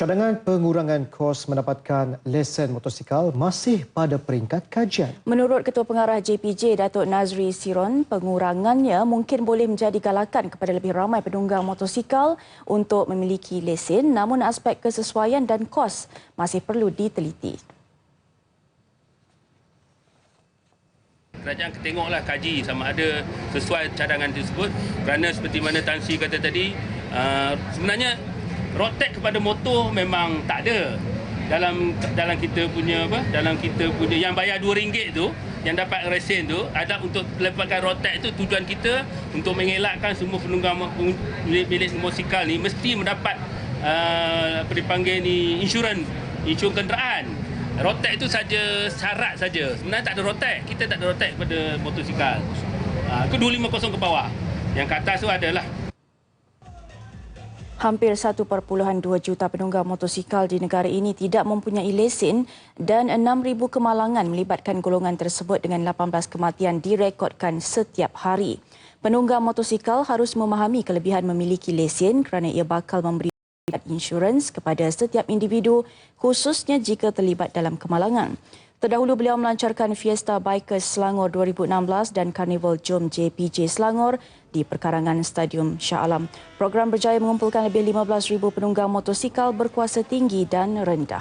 Cadangan pengurangan kos mendapatkan lesen motosikal masih pada peringkat kajian. Menurut Ketua Pengarah JPJ Datuk Nazri Siron, pengurangannya mungkin boleh menjadi galakan kepada lebih ramai penunggang motosikal untuk memiliki lesen namun aspek kesesuaian dan kos masih perlu diteliti. Kerajaan tengoklah kaji sama ada sesuai cadangan tersebut kerana seperti mana Tan Sri kata tadi uh, sebenarnya road tax kepada motor memang tak ada dalam dalam kita punya apa dalam kita punya yang bayar RM2 tu yang dapat resen tu ada untuk lepaskan road tax tu tujuan kita untuk mengelakkan semua penunggang milik motosikal ni mesti mendapat uh, apa dipanggil ni insurans insurans kenderaan. Road tax itu saja syarat saja. Sebenarnya tak ada road tax kita tak ada road tax pada motosikal uh, ke 250 ke bawah. Yang ke atas tu adalah Hampir 1.2 juta penunggang motosikal di negara ini tidak mempunyai lesen dan 6,000 kemalangan melibatkan golongan tersebut dengan 18 kematian direkodkan setiap hari. Penunggang motosikal harus memahami kelebihan memiliki lesen kerana ia bakal memberi insurans kepada setiap individu khususnya jika terlibat dalam kemalangan. Terdahulu beliau melancarkan Fiesta Bikers Selangor 2016 dan Carnival Jom JPJ Selangor di perkarangan Stadium Shah Alam. Program berjaya mengumpulkan lebih 15,000 penunggang motosikal berkuasa tinggi dan rendah.